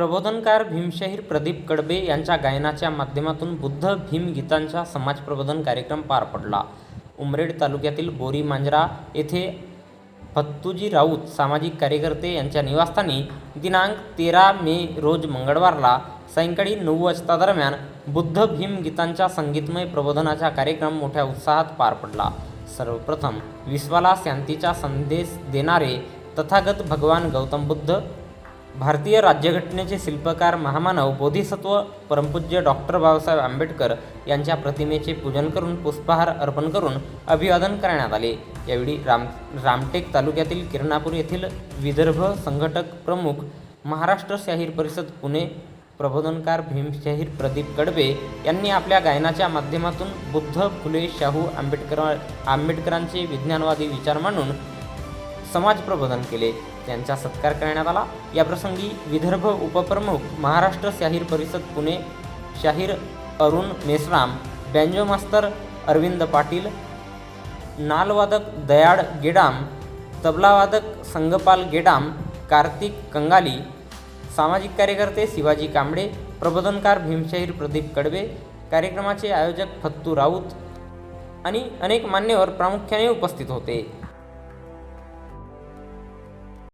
प्रबोधनकार भीमशाहीर प्रदीप कडबे यांच्या गायनाच्या माध्यमातून बुद्ध भीम गीतांचा समाज प्रबोधन कार्यक्रम पार पडला. उमरेड तालुक्यातील बोरी मांजरा येथे फत्तुजी राऊत सामाजिक कार्यकर्ते यांच्या निवासस्थानी दिनांक तेरा मे रोज मंगळवारला सायंकाळी नऊ वाजता दरम्यान बुद्ध भीम गीतांच्या संगीतमय प्रबोधनाचा कार्यक्रम मोठ्या उत्साहात पार पडला. सर्वप्रथम विश्वाला शांतीचा संदेश देणारे तथागत भगवान गौतम बुद्ध भारतीय राज्यघटनेचे शिल्पकार महामानव बोधिसत्व परमपूज्य डॉक्टर बाबासाहेब आंबेडकर यांच्या प्रतिमेचे पूजन करून पुष्पहार अर्पण करून अभिवादन करण्यात आले. यावेळी राम रामटेक तालुक्यातील किरणापूर येथील विदर्भ संघटक प्रमुख महाराष्ट्र शाहीर परिषद पुणे प्रबोधनकार भीमशाहीर प्रदीप कडबे यांनी आपल्या गायनाच्या माध्यमातून बुद्ध फुले शाहू आंबेडकर आंबेडकरांचे विज्ञानवादी विचार मांडून समाज प्रबोधन केले. त्यांचा सत्कार करण्यात आला. याप्रसंगी विदर्भ उपप्रमुख महाराष्ट्र शाहीर परिषद पुणे शाहीर अरुण मेसराम बँजो मास्तर अरविंद पाटील नालवादक दयाड गेडाम तबलावादक संगपाल गेडाम कार्तिक कंगाली सामाजिक कार्यकर्ते शिवाजी कांबळे प्रबोधनकार भीमशाहीर प्रदीप कडवे कार्यक्रमाचे आयोजक फत्तू राऊत आणि अनेक मान्यवर प्रामुख्याने उपस्थित होते.